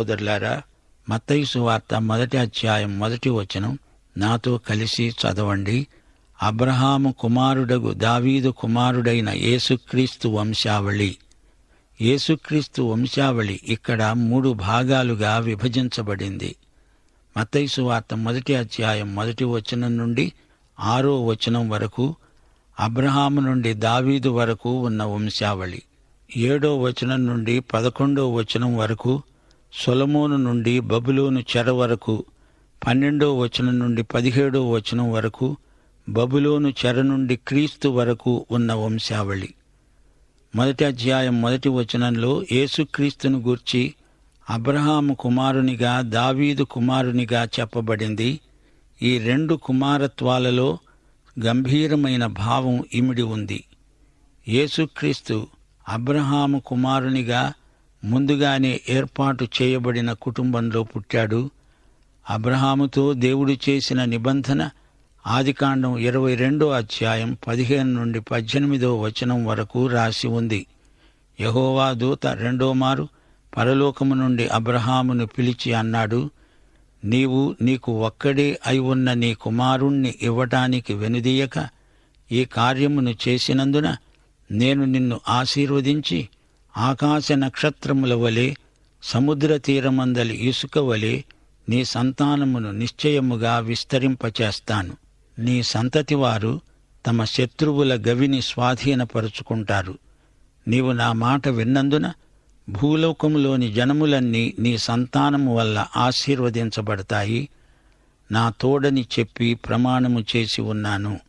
సోదరులారా మత్తయి సువార్త మొదటి అధ్యాయం మొదటి వచనం. నాతో కలిసి చదవండి. అబ్రహాము కుమారుడగు దావీదు కుమారుడైన యేసుక్రీస్తు వంశావళి. యేసుక్రీస్తు వంశావళి ఇక్కడ మూడు భాగాలుగా విభజించబడింది. మత్తయి సువార్త మొదటి అధ్యాయం మొదటి వచనం నుండి ఆరో వచనం వరకు అబ్రహాము నుండి దావీదు వరకు ఉన్న వంశావళి. ఏడో వచనం నుండి పదకొండో వచనం వరకు సొలమోను నుండి బబులోను చెర వరకు పన్నెండో వచనం నుండి పదిహేడో వచనం వరకు బబులోను చెర నుండి క్రీస్తు వరకు ఉన్న వంశావళి. మొదటి అధ్యాయం మొదటి వచనంలో యేసుక్రీస్తును గూర్చి అబ్రహాము కుమారునిగా దావీదు కుమారునిగా చెప్పబడింది. ఈ రెండు కుమారత్వాలలో గంభీరమైన భావం ఇమిడి ఉంది. యేసుక్రీస్తు అబ్రహాము కుమారునిగా ముందుగానే ఏర్పాటు చేయబడిన కుటుంబంలో పుట్టాడు. అబ్రహాముతో దేవుడు చేసిన నిబంధన ఆదికాండం ఇరవై రెండో అధ్యాయం పదిహేను నుండి పద్దెనిమిదో వచనం వరకు రాసి ఉంది. యహోవా దూత రెండో మారు పరలోకము నుండి అబ్రహామును పిలిచి అన్నాడు నీవు నీకు ఒక్కడే అయి ఉన్న నీ కుమారుణ్ణి ఇవ్వటానికి వెనుదీయక ఈ కార్యమును చేసినందున నేను నిన్ను ఆశీర్వదించి ఆకాశ నక్షత్రముల వలె సముద్ర తీరమందలి ఇసుక వలె నీ సంతానమును నిశ్చయముగా విస్తరింపచేస్తాను. నీ సంతతి వారు తమ శత్రువుల గవిని స్వాధీనపరుచుకుంటారు. నీవు నా మాట విన్నందున భూలోకములోని జనములన్నీ నీ సంతానము వల్ల ఆశీర్వదించబడతాయి. నా తోడని చెప్పి ప్రమాణము చేసి ఉన్నాను.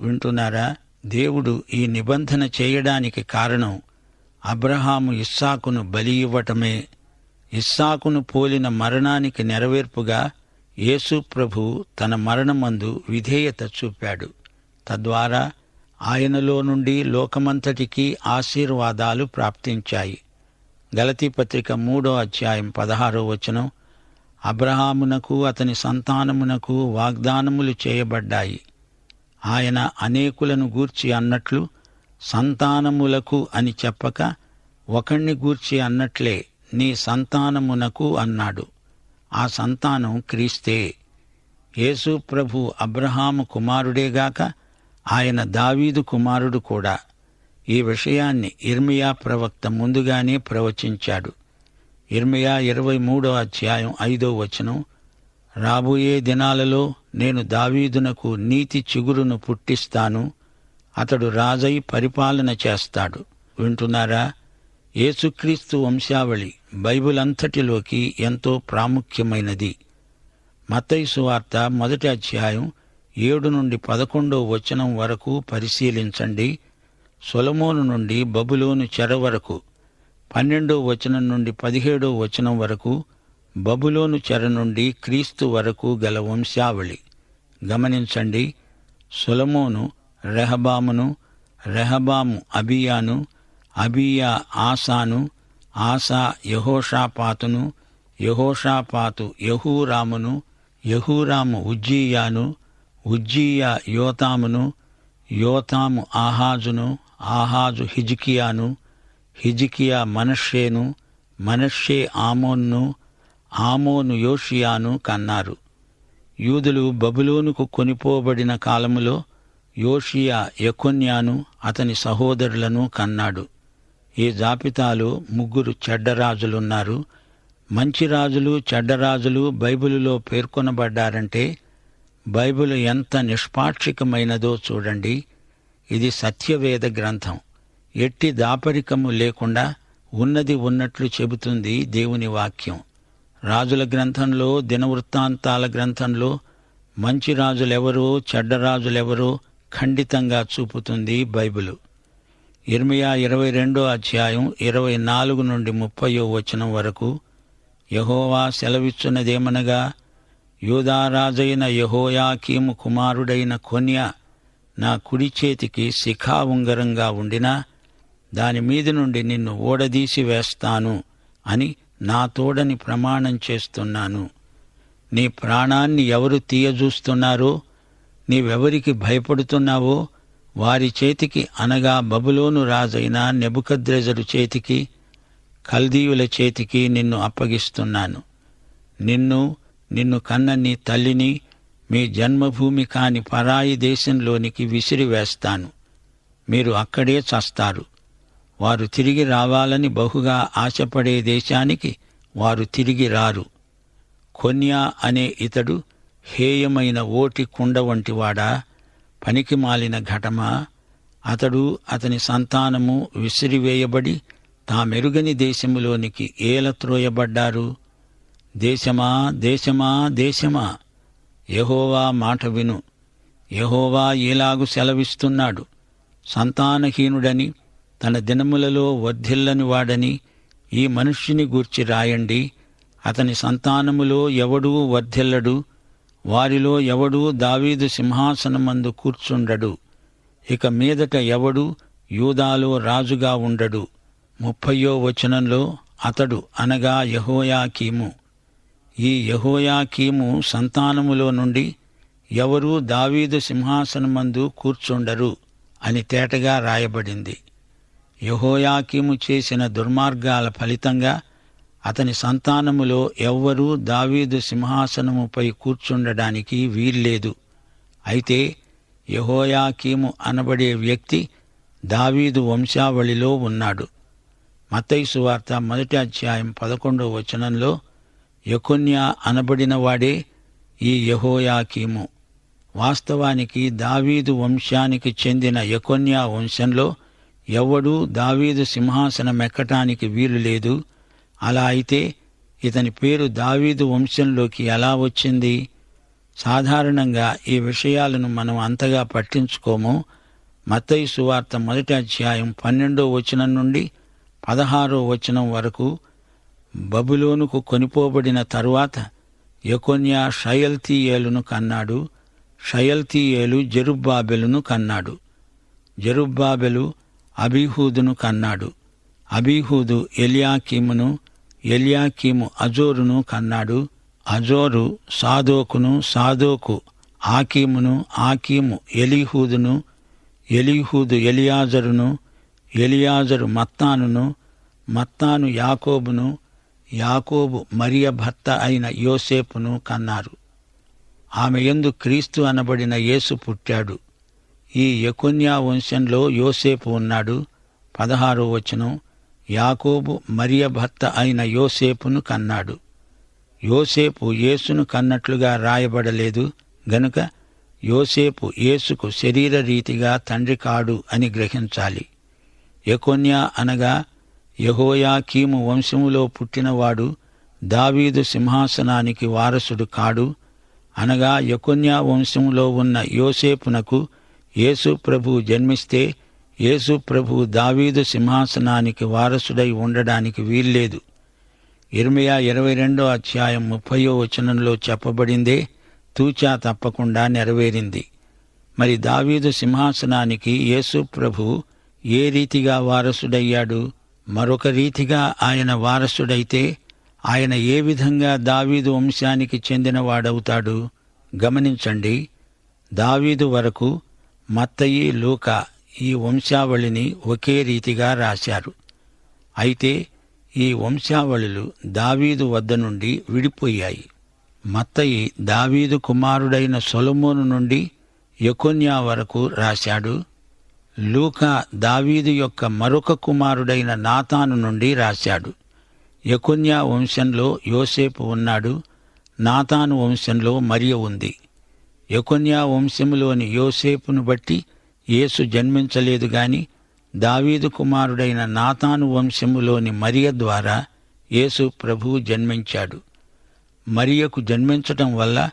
వింటున్నారా? దేవుడు ఈ నిబంధన చేయడానికి కారణం అబ్రహాము ఇస్సాకును బలి ఇవ్వటమే ఇస్సాకును పోలిన మరణానికి నెరవేర్పుగా యేసు ప్రభు తన మరణమందు విధేయత చూపాడు. తద్వారా ఆయనలో నుండి లోకమంతటికీ ఆశీర్వాదాలు ప్రాప్తించాయి. గలతీ పత్రిక మూడో అధ్యాయం పదహారో వచనం అబ్రహామునకు అతని సంతానమునకు వాగ్దానములు చేయబడ్డాయి. ఆయన అనేకులను గూర్చి అన్నట్లు సంతానములకు అని చెప్పక ఒకణ్ణి గూర్చి అన్నట్లే నీ సంతానమునకు అన్నాడు. ఆ సంతానం క్రీస్తే. యేసు ప్రభు అబ్రహాము కుమారుడేగాక ఆయన దావీదు కుమారుడు కూడా. ఈ విషయాన్ని ఇర్మియా ప్రవక్త ముందుగానే ప్రవచించాడు. ఇర్మియా ఇరవై మూడో అధ్యాయం ఐదో వచనం రాబోయే దినాలలో నేను దావీదునకు నీతి చిగురును పుట్టిస్తాను. అతడు రాజై పరిపాలన చేస్తాడు. వింటున్నారా? యేసుక్రీస్తు వంశావళి బైబిల్ అంతటిలోకి ఎంతో ప్రాముఖ్యమైనది. మతైసు వార్త మొదటి అధ్యాయం ఏడు నుండి పదకొండో వచనం వరకు పరిశీలించండి. సొలమోను నుండి బబులోను చెర వరకు పన్నెండో వచనం నుండి పదిహేడో వచనం వరకు బబులోను చెర నుండి క్రీస్తు వరకు గల వంశావళి. గమనించండి సొలమోను రెహబామును రెహబాము అబియాను అబియా ఆసాను ఆసా యహోషాపాతును యహోషాపాతు యహూరామును యహూరాము ఉజ్జీయాను ఉజ్జీయా యోతామును యోతాము ఆహాజును ఆహాజు హిజికియాను హిజికియా మనషేను మనషే ఆమోన్ను ఆమోను యోషియాను కన్నారు. యూదులు బబులోనుకు కొనిపోబడిన కాలములో యోషియా యకొన్యాను అతని సహోదరులను కన్నాడు. ఈ జాబితాలో ముగ్గురు చెడ్డరాజులున్నారు మంచి రాజులు చెడ్డరాజులు బైబిలులో పేర్కొనబడ్డారంటే బైబిల్ ఎంత నిష్పాక్షికమైనదో చూడండి. ఇది సత్యవేద గ్రంథం. ఎట్టి దాపరికము లేకుండా ఉన్నది ఉన్నట్లు చెబుతుంది దేవుని వాక్యం. రాజుల గ్రంథంలో దినవృత్తాంతాల గ్రంథంలో మంచి రాజులెవరో చెడ్డరాజులెవరో ఖండితంగా చూపుతుంది బైబిలు. ఇర్మియా ఇరవై రెండో అధ్యాయం ఇరవై నాలుగు నుండి ముప్పయో వచనం వరకు యహోవా సెలవిచ్చున్నదేమనగా యూదారాజైన యహోయాకీము కుమారుడైన కొన్య నా కుడి చేతికి శిఖా ఉంగరంగా ఉండినా దాని మీద నుండి నిన్ను ఓడదీసి వేస్తాను అని నా తోడని ప్రమాణం చేస్తున్నాను. నీ ప్రాణాన్ని ఎవరు తీయజూస్తున్నారో నీవెవరికి భయపడుతున్నావో వారి చేతికి అనగా బబులోను రాజైన నెబుకద్రెజరు చేతికి కల్దీయుల చేతికి నిన్ను అప్పగిస్తున్నాను. నిన్ను నిన్ను కన్న నీ తల్లిని మీ జన్మభూమి కాని పరాయి దేశంలోనికి విసిరివేస్తాను మీరు అక్కడే చస్తారు. వారు తిరిగి రావాలని బహుగా ఆశపడే దేశానికి వారు తిరిగి రారు. కొన్యా అనే ఇతడు హేయమైన ఓటి కుండ వంటివాడా పనికి మాలిన ఘటమా అతడు అతని సంతానము విసిరివేయబడి తామెరుగని దేశములోనికి ఏలత్రోయబడ్డారు దేశమా దేశమా దేశమా యహోవా మాట విను. యహోవా ఇలాగు సెలవిస్తున్నాడు. సంతానహీనుడని తన దినములలో వర్ధిల్లని వాడని ఈ మనుష్యుని గూర్చి రాయండి. అతని సంతానములో ఎవడూ వర్ధిల్లడు. వారిలో ఎవడూ దావీదు సింహాసనమందు కూర్చుండడు. ఇక మీదట ఎవడు యూదాలో రాజుగా ఉండడు. ముప్పయో వచనంలో అతడు అనగా యహోయాకీము. ఈ యహోయాకీము సంతానములో నుండి ఎవరూ దావీదు సింహాసనమందు కూర్చుండరు అని తేటగా రాయబడింది. యహోయాకీము చేసిన దుర్మార్గాల ఫలితంగా అతని సంతానములో ఎవ్వరూ దావీదు సింహాసనముపై కూర్చుండడానికి వీల్లేదు. అయితే యహోయాకీము అనబడే వ్యక్తి దావీదు వంశావళిలో ఉన్నాడు. మత్తైసు వార్త మొదటి అధ్యాయం పదకొండవ వచనంలో యకున్యా అనబడినవాడే ఈ యహోయాకీము. వాస్తవానికి దావీదు వంశానికి చెందిన యకొన్యా వంశంలో ఎవ్వడూ దావీదు సింహాసనమెక్కటానికి వీలు లేదు అలా అయితే ఇతని పేరు దావీదు వంశంలోకి ఎలా వచ్చింది? సాధారణంగా ఈ విషయాలను మనం అంతగా పట్టించుకోము. మత్తయి సువార్త మొదటి అధ్యాయం పన్నెండో వచనం నుండి పదహారో వచనం వరకు బబులోనుకు కొనిపోబడిన తరువాత యకొన్యా షయల్తీయేలును కన్నాడు. షయల్తీయేలు జరుబ్బాబెలును కన్నాడు. జరుబ్బాబెలు అబీహూదును కన్నాడు. అబీహూదు ఎలియాకీమును ఎలియాకీము అజోరును కన్నాడు. అజోరు సాదోకును సాదోకు ఆకీమును ఆకీము ఎలీహూదును ఎలీహూదు ఎలియాజరును ఎలియాజరు మత్తానును మత్తాను యాకోబును యాకోబు మరియ భర్త అయిన యోసేపును కన్నారు. ఆమె ఎందు క్రీస్తు అనబడిన యేసు పుట్టాడు. ఈ యకున్యా వంశంలో యోసేపు ఉన్నాడు. పదహారో వచనం. యాకోబు మరియ భర్త అయిన యోసేపును కన్నాడు. యోసేపు యేసును కన్నట్లుగా రాయబడలేదు గనుక యోసేపు యేసుకు శరీర రీతిగా తండ్రి కాడు అని గ్రహించాలి. యకోన్యా అనగా యహోయాకీము వంశములో పుట్టినవాడు దావీదు సింహాసనానికి వారసుడు కాడు. అనగా యకున్యా వంశంలో ఉన్న యోసేపునకు యేసు ప్రభు జన్మిస్తే యేసు ప్రభు దావీదు సింహాసనానికి వారసుడై ఉండడానికి వీల్లేదు. ఇర్మియా ఇరవై రెండో అధ్యాయం ముప్పయో వచనంలో చెప్పబడిందే తూచా తప్పకుండా నెరవేరింది. మరి దావీదు సింహాసనానికి యేసు ప్రభు ఏ రీతిగా వారసుడయ్యాడు? మరొక రీతిగా ఆయన వారసుడైతే ఆయన ఏ విధంగా దావీదు వంశానికి చెందినవాడవుతాడు? గమనించండి. దావీదు వరకు మత్తయి లూకా ఈ వంశావళిని ఒకే రీతిగా రాశారు. అయితే ఈ వంశావళులు దావీదు వద్ద నుండి విడిపోయాయి. మత్తయి దావీదు కుమారుడైన సొలమోను నుండి యకొన్యా వరకు రాశాడు. లూకా దావీదు యొక్క మరొక కుమారుడైన నాతాను నుండి రాశాడు. యకొన్యా వంశంలో యోసేపు ఉన్నాడు. నాతాను వంశంలో మరియ ఉంది. యకొన్యా వంశంలోని యోసేపును బట్టి యేసు జన్మించలేదు గాని దావీదు కుమారుడైన నాతాను వంశములోని మరియ ద్వారా యేసు ప్రభువు జన్మించాడు. మరియకు జన్మించటం వల్ల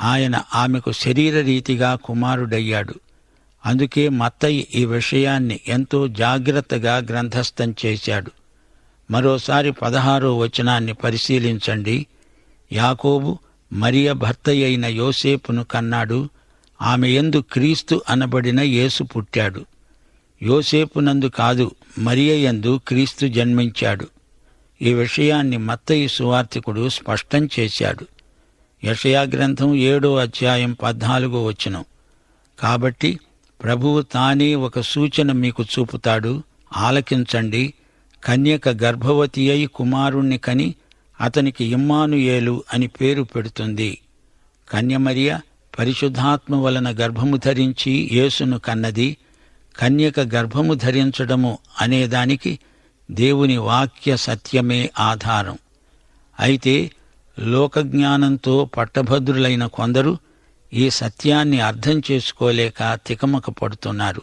ఆయన ఆమెకు శరీర రీతిగా కుమారుడయ్యాడు. అందుకే మత్తయ్య ఈ విషయాన్ని ఎంతో జాగ్రత్తగా గ్రంథస్థం చేశాడు. మరోసారి పదహారో వచనాన్ని పరిశీలించండి. యాకోబు మరియ భర్త అయిన యోసేపును కన్నాడు ఆమె ఎందు క్రీస్తు అనబడిన యేసు పుట్టాడు. యోసేపునందు కాదు మరియ యందు క్రీస్తు జన్మించాడు. ఈ విషయాన్ని మత్తయి సువార్థికుడు స్పష్టం చేశాడు. యషయా గ్రంథం ఏడో అధ్యాయం పద్నాలుగో వచనం. కాబట్టి ప్రభువు తానే ఒక సూచన మీకు చూపుతాడు. ఆలకించండి. కన్యక గర్భవతి అయి కుమారుణ్ణి కని అతనికి ఇమ్మానుయేలు అని పేరు పెడుతుంది. కన్యమరియ పరిశుద్ధాత్మ వలన గర్భము ధరించి యేసును కన్నది కన్యక గర్భము ధరించడము అనేదానికి దేవుని వాక్య సత్యమే ఆధారం. అయితే లోకజ్ఞానంతో పట్టభద్రులైన కొందరు ఈ సత్యాన్ని అర్థం చేసుకోలేక తికమక పడుతున్నారు.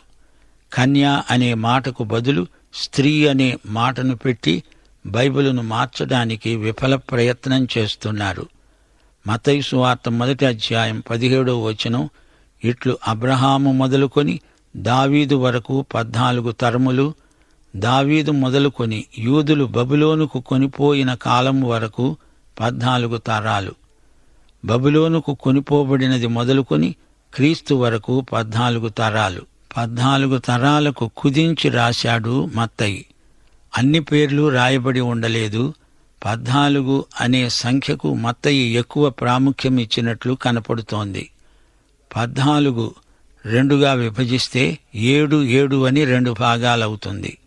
కన్య అనే మాటకు బదులు స్త్రీ అనే మాటను పెట్టి బైబిలును మార్చడానికి విఫల ప్రయత్నం చేస్తున్నారు. మతైసు వార్త మొదటి అధ్యాయం పదిహేడో వచనం. ఇట్లు అబ్రహాము మొదలుకొని దావీదు వరకు పద్నాలుగు తరములు దావీదు మొదలుకొని యూదులు బబులోనుకు కొనిపోయిన కాలం వరకు పద్నాలుగు తరాలు. బబులోనుకు కొనిపోబడినది మొదలుకొని క్రీస్తు వరకు పద్నాలుగు తరాలు. పద్నాలుగు తరాలకు కుదించి రాశాడు మత్తయి. అన్ని పేర్లు రాయబడి ఉండలేదు. పద్నాలుగు అనే సంఖ్యకు మత్తయి ఎక్కువ ప్రాముఖ్యం ఇచ్చినట్లు కనపడుతోంది. పద్నాలుగు రెండుగా విభజిస్తే ఏడు ఏడు అని రెండు భాగాలవుతుంది.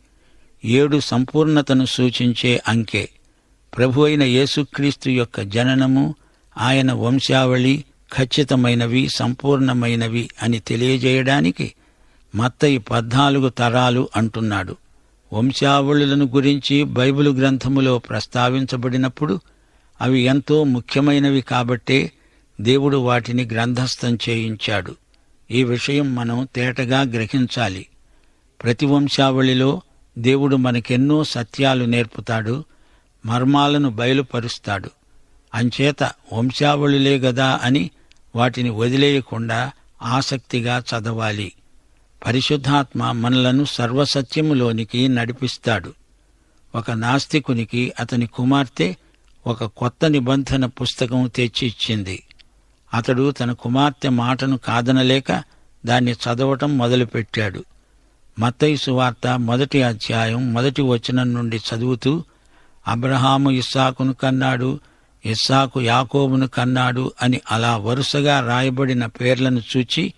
ఏడు సంపూర్ణతను సూచించే అంకె. ప్రభు అయిన యేసుక్రీస్తు యొక్క జననము ఆయన వంశావళి ఖచ్చితమైనవి సంపూర్ణమైనవి అని తెలియజేయడానికి మత్తయి పద్నాలుగు తరాలు అంటున్నాడు. వంశావళులను గురించి బైబిలు గ్రంథములో ప్రస్తావించబడినప్పుడు అవి ఎంతో ముఖ్యమైనవి కాబట్టే దేవుడు వాటిని గ్రంథస్థం చేయించాడు. ఈ విషయం మనం తేటగా గ్రహించాలి. ప్రతి వంశావళిలో దేవుడు మనకెన్నో సత్యాలు నేర్పుతాడు మర్మాలను బయలుపరుస్తాడు. అంచేత వంశావళులే గదా అని వాటిని వదిలేయకుండా ఆసక్తిగా చదవాలి. పరిశుద్ధాత్మ మనలను సర్వసత్యములోనికి నడిపిస్తాడు. ఒక నాస్తికునికి అతని కుమార్తె ఒక కొత్త నిబంధన పుస్తకం తెచ్చి ఇచ్చింది. అతడు తన కుమార్తె మాటను కాదనలేక దాన్ని చదవటం మొదలుపెట్టాడు. మత్తయి సువార్త మొదటి అధ్యాయం మొదటి వచనం నుండి చదువుతూ అబ్రహాము ఇస్సాకును కన్నాడు ఇస్సాకు యాకోబును కన్నాడు అని అలా వరుసగా రాయబడిన పేర్లను చూచి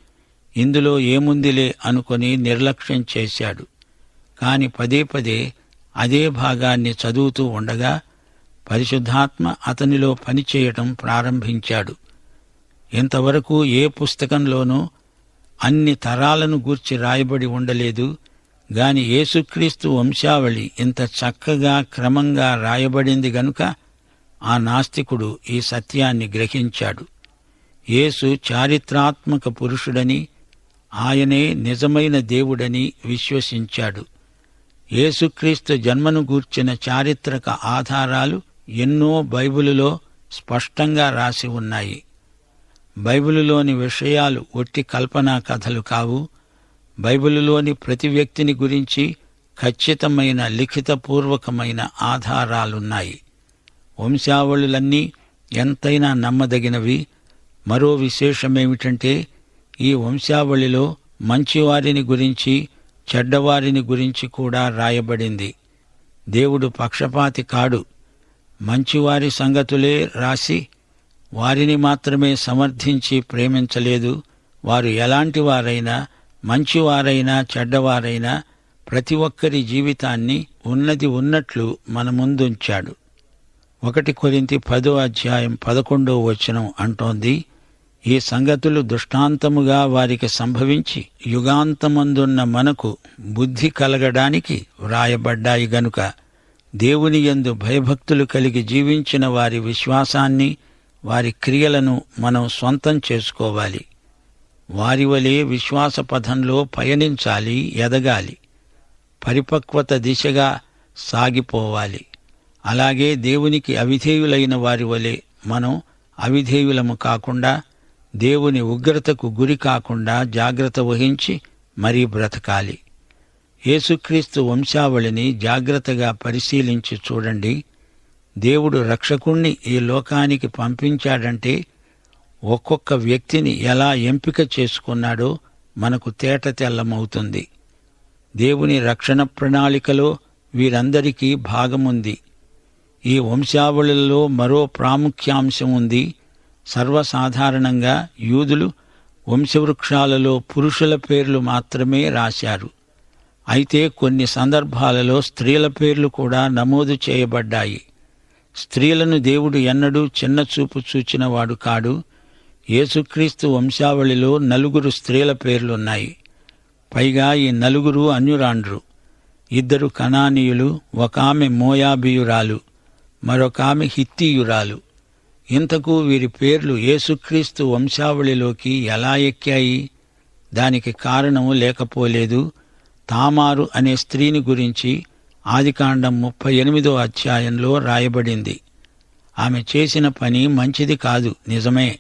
ఇందులో ఏముందిలే అనుకొని నిర్లక్ష్యం చేశాడు. కాని పదే పదే అదే భాగాన్ని చదువుతూ ఉండగా పరిశుద్ధాత్మ అతనిలో పనిచేయటం ప్రారంభించాడు. ఇంతవరకు ఏ పుస్తకంలోనూ అన్ని తరాలను గూర్చి రాయబడి ఉండలేదు గాని యేసుక్రీస్తు వంశావళి ఇంత చక్కగా క్రమంగా రాయబడింది గనుక ఆ నాస్తికుడు ఈ సత్యాన్ని గ్రహించాడు. యేసు చారిత్రాత్మక పురుషుడని ఆయనే నిజమైన దేవుడని విశ్వసించాడు. యేసుక్రీస్తు జన్మను గూర్చిన చారిత్రక ఆధారాలు ఎన్నో బైబిలులో స్పష్టంగా రాసి ఉన్నాయి. బైబిలులోని విషయాలు ఒట్టి కల్పనా కథలు కావు. బైబిలులోని ప్రతి వ్యక్తిని గురించి ఖచ్చితమైన లిఖితపూర్వకమైన ఆధారాలున్నాయి. వంశావళులన్నీ ఎంతైనా నమ్మదగినవి. మరో విశేషమేమిటంటే ఈ వంశావళిలో మంచివారిని గురించి చెడ్డవారిని గురించి కూడా రాయబడింది. దేవుడు పక్షపాతి కాడు. మంచివారి సంగతులే రాసి వారిని మాత్రమే సమర్థించి ప్రేమించలేదు. వారు ఎలాంటి వారైనా మంచివారైనా చెడ్డవారైనా ప్రతి ఒక్కరి జీవితాన్ని ఉన్నది ఉన్నట్లు మన ముందుంచాడు. ఒకటి కొరింతి పదో అధ్యాయం పదకొండో వచనం అంటోంది ఈ సంగతులు దృష్టాంతముగా వారికి సంభవించి యుగాంతమందున్న మనకు బుద్ధి కలగడానికి వ్రాయబడ్డాయి గనుక దేవుని యందు భయభక్తులు కలిగి జీవించిన వారి విశ్వాసాన్ని వారి క్రియలను మనం సొంతం చేసుకోవాలి. వారి వలె విశ్వాస పథంలో పయనించాలి ఎదగాలి. పరిపక్వత దిశగా సాగిపోవాలి. అలాగే దేవునికి అవిధేయులైన వారి వలె మనం అవిధేయులము కాకుండా దేవుని ఉగ్రతకు గురి కాకుండా జాగ్రత్త వహించి మరీ బ్రతకాలి. యేసుక్రీస్తు వంశావళిని జాగ్రత్తగా పరిశీలించి చూడండి. దేవుడు రక్షకుణ్ణి ఈ లోకానికి పంపించాడంటే ఒక్కొక్క వ్యక్తిని ఎలా ఎంపిక చేసుకున్నాడో మనకు తేట తెల్లమవుతుంది. దేవుని రక్షణ ప్రణాళికలో వీరందరికీ భాగముంది. ఈ వంశావళిలో మరో ప్రాముఖ్యాంశం ఉంది సర్వసాధారణంగా యూదులు వంశవృక్షాలలో పురుషుల పేర్లు మాత్రమే రాశారు. అయితే కొన్ని సందర్భాలలో స్త్రీల పేర్లు కూడా నమోదు చేయబడ్డాయి. స్త్రీలను దేవుడు ఎన్నడూ చిన్న చూపు చూచినవాడు కాడు. యేసుక్రీస్తు వంశావళిలో నలుగురు స్త్రీల పేర్లున్నాయి. పైగా ఈ నలుగురు అన్యురాండ్రు. ఇద్దరు కనానీయులు ఒక ఆమె మోయాబియురాలు మరొకామె హిత్తీయురాలు. ఇంతకు వీరి పేర్లు యేసుక్రీస్తు వంశావళిలోకి ఎలా ఎక్కాయి? దానికి కారణం లేకపోలేదు. తామారు అనే స్త్రీని గురించి ఆదికాండం ముప్పై ఎనిమిదో అధ్యాయంలో రాయబడింది. ఆమె చేసిన పని మంచిది కాదు నిజమే.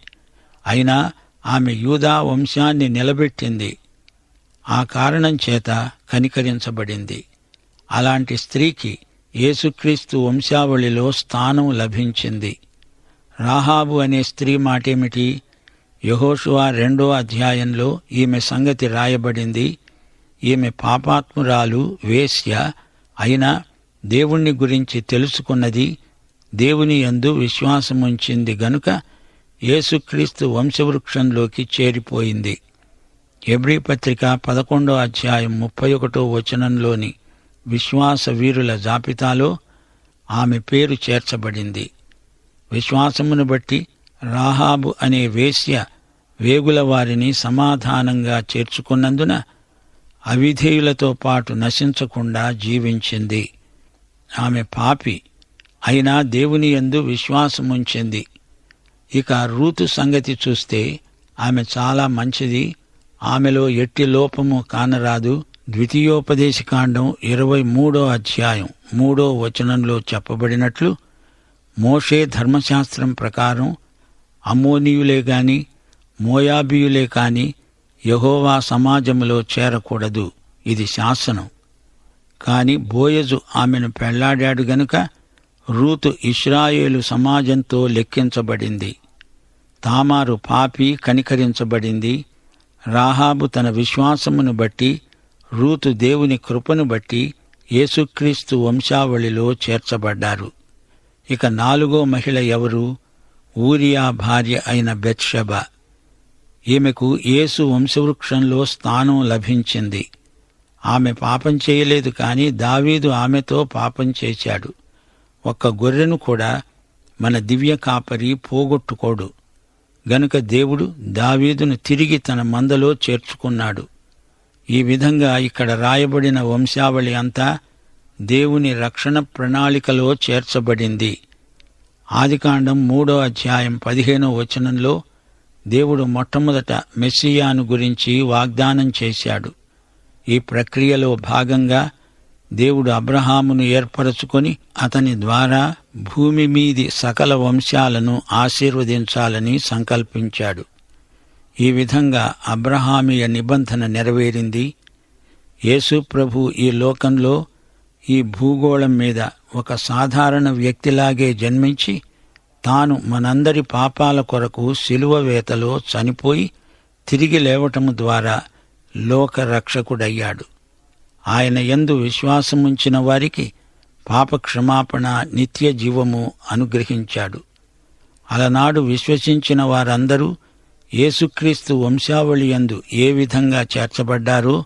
అయినా ఆమె యూదా వంశాన్ని నిలబెట్టింది. ఆ కారణం చేత కనికరించబడింది. అలాంటి స్త్రీకి యేసుక్రీస్తు వంశావళిలో స్థానం లభించింది. రాహాబు అనే స్త్రీ మాటేమిటి? యహోషువా రెండో అధ్యాయంలో ఈమె సంగతి రాయబడింది. ఈమె పాపాత్మురాలు వేశ్య అయినా దేవుణ్ణి గురించి తెలుసుకున్నది. దేవుని యందు విశ్వాసముంచింది గనుక యేసుక్రీస్తు వంశవృక్షంలోకి చేరిపోయింది. ఎబ్రీ పత్రిక పదకొండో అధ్యాయం ముప్పై ఒకటో వచనంలోని విశ్వాస వీరుల జాబితాలో ఆమె పేరు చేర్చబడింది. విశ్వాసమును బట్టి రాహాబు అనే వేశ్య వేగుల వారిని సమాధానంగా చేర్చుకున్నందున అవిధేయులతో పాటు నశించకుండా జీవించింది. ఆమె పాపి అయినా దేవుని యందు విశ్వాసముంచింది. ఇక రూతు సంగతి చూస్తే ఆమె చాలా మంచిది. ఆమెలో ఎట్టి లోపము కానరాదు. ద్వితీయోపదేశకాండం ఇరవై మూడో అధ్యాయం మూడో వచనంలో చెప్పబడినట్లు మోషే ధర్మశాస్త్రం ప్రకారం అమ్మోనీయులే గాని మోయాబీయులే కాని యహోవా సమాజంలో చేరకూడదు. ఇది శాసనం. కాని బోయజు ఆమెను పెళ్ళాడాడు గనుక రూతు ఇస్రాయేలు సమాజంతో లెక్కించబడింది. తామారు పాపి కనికరించబడింది. రాహాబు తన విశ్వాసమును బట్టి రూతు దేవుని కృపను బట్టి యేసుక్రీస్తు వంశావళిలో చేర్చబడ్డారు. ఇక నాలుగో మహిళ ఎవరు? ఊరియా భార్య అయిన బెత్షబ. ఈమెకు యేసు వంశవృక్షంలో స్థానం లభించింది. ఆమె పాపం చేయలేదు కాని దావీదు ఆమెతో పాపం చేశాడు. ఒక్క గొర్రెను కూడా మన దివ్య కాపరి పోగొట్టుకోడు. గనుక దేవుడు దావీదును తిరిగి తన మందలో చేర్చుకున్నాడు. ఈ విధంగా ఇక్కడ రాయబడిన వంశావళి అంతా దేవుని రక్షణ ప్రణాళికలో చేర్చబడింది. ఆదికాండం మూడో అధ్యాయం పదిహేనో వచనంలో దేవుడు మొట్టమొదట మెస్సియాను గురించి వాగ్దానం చేశాడు. ఈ ప్రక్రియలో భాగంగా దేవుడు అబ్రహామును ఏర్పరచుకొని అతని ద్వారా భూమి మీది సకల వంశాలను ఆశీర్వదించాలని సంకల్పించాడు. ఈ విధంగా అబ్రహామీయ నిబంధన నెరవేరింది. యేసు ప్రభు ఈ లోకంలో ఈ భూగోళం మీద ఒక సాధారణ వ్యక్తిలాగే జన్మించి తాను మనందరి పాపాల కొరకు శిలువ వేతలో చనిపోయి తిరిగి లేవటము ద్వారా లోకరక్షకుడయ్యాడు. ఆయన ఎందు విశ్వాసముంచిన వారికి పాప క్షమాపణ నిత్య జీవము అనుగ్రహించాడు. అలనాడు విశ్వసించిన వారందరూ యేసుక్రీస్తు వంశావళి యందు ఏ విధంగా చేర్చబడ్డారో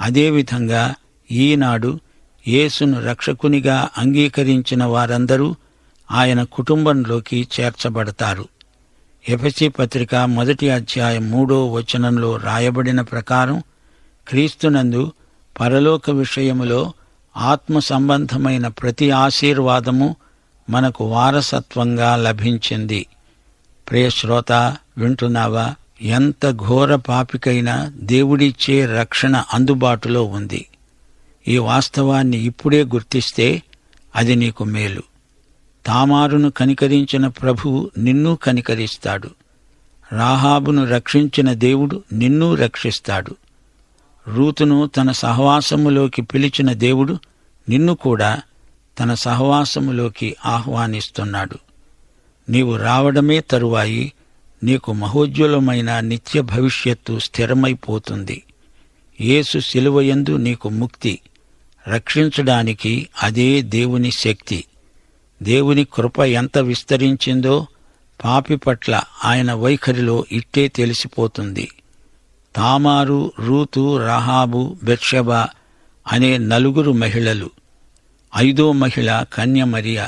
అదేవిధంగా ఈనాడు యేసును రక్షకునిగా అంగీకరించిన వారందరూ ఆయన కుటుంబంలోకి చేర్చబడతారు. ఎఫసి పత్రిక మొదటి అధ్యాయం మూడో వచనంలో రాయబడిన ప్రకారం క్రీస్తునందు పరలోక విషయములో ఆత్మ సంబంధమైన ప్రతి ఆశీర్వాదము మనకు వారసత్వంగా లభించింది. ప్రియశ్రోత వింటున్నావా? ఎంత ఘోర పాపికైనా దేవుడిచ్చే రక్షణ అందుబాటులో ఉంది. ఈ వాస్తవాన్ని ఇప్పుడే గుర్తిస్తే అది నీకు మేలు. తామారును కనికరించిన ప్రభువు నిన్ను కనికరిస్తాడు. రాహాబును రక్షించిన దేవుడు నిన్ను రక్షిస్తాడు. రూతును తన సహవాసములోకి పిలిచిన దేవుడు నిన్ను కూడా తన సహవాసములోకి ఆహ్వానిస్తున్నాడు. నీవు రావడమే తరువాయి నీకు మహోజ్వలమైన నిత్య భవిష్యత్తు స్థిరమైపోతుంది. యేసు శిలువయందు నీకు ముక్తి. రక్షించడానికి అదే దేవుని శక్తి. దేవుని కృప ఎంత విస్తరించిందో పాపి పట్ల ఆయన వైఖరిలో ఇట్టే తెలిసిపోతుంది. తామారు రూతు రహాబు బెత్షెబ అనే నలుగురు మహిళలు. ఐదో మహిళ కన్య మరియ.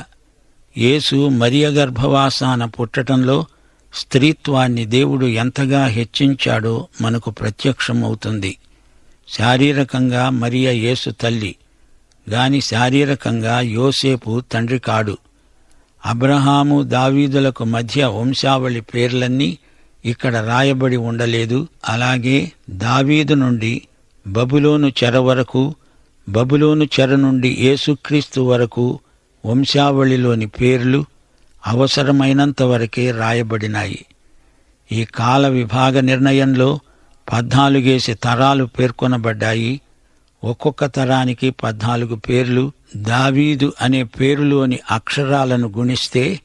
యేసు మరియ గర్భవాసాన పుట్టటంలో స్త్రీత్వాన్ని దేవుడు ఎంతగా హెచ్చించాడో మనకు ప్రత్యక్షమవుతుంది. శారీరకంగా మరియ యేసు తల్లి. గాని శారీరకంగా యోసేపు తండ్రి కాడు. అబ్రహాము దావీదులకు మధ్య వంశావళి పేర్లన్నీ ఇక్కడ రాయబడి ఉండలేదు. అలాగే దావీదు నుండి బబులోను చెర వరకు బబులోను చెర నుండి యేసుక్రీస్తు వరకు వంశావళిలోని పేర్లు అవసరమైనంత వరకే రాయబడినాయి. ఈ కాల విభాగ నిర్ణయంలో పద్నాలుగేసి తరాలు పేర్కొనబడ్డాయి. ఒక్కొక్క తరానికి పద్నాలుగు పేర్లు. దావీదు అనే పేరులోని అక్షరాలను గుణిస్తే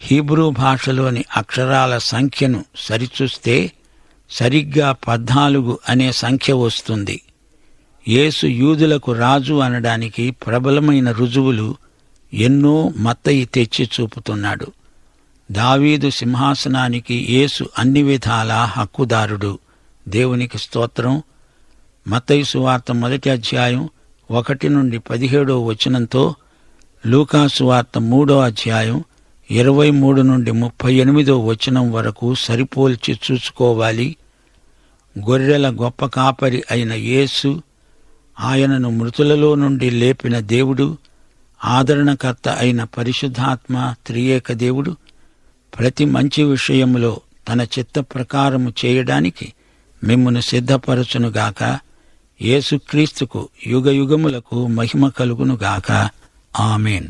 హీబ్రూ భాషలోని అక్షరాల సంఖ్యను సరిచూస్తే సరిగ్గా పద్నాలుగు అనే సంఖ్య వస్తుంది. యేసు యూదులకు రాజు అనడానికి ప్రబలమైన రుజువులు ఎన్నో మత్తయి తెచ్చి చూపుతున్నాడు. దావీదు సింహాసనానికి యేసు అన్ని విధాలా హక్కుదారుడు. దేవునికి స్తోత్రం. మత్తయి సువార్త మొదటి అధ్యాయం ఒకటి నుండి పదిహేడో వచనంతో లూకాసు వార్త మూడో అధ్యాయం ఇరవై మూడు నుండి ముప్పై ఎనిమిదో వచనం వరకు సరిపోల్చి చూసుకోవాలి. గొర్రెల గొప్ప కాపరి అయిన యేసు ఆయనను మృతులలో నుండి లేపిన దేవుడు ఆదరణకర్త అయిన పరిశుద్ధాత్మ త్రియేక దేవుడు ప్రతి మంచి విషయములో తన చిత్త ప్రకారము చేయడానికి మిమ్మను సిద్ధపరచునుగాక. యేసుక్రీస్తుకు యుగయుగములకు మహిమ కలుగునుగాక. ఆమెన్.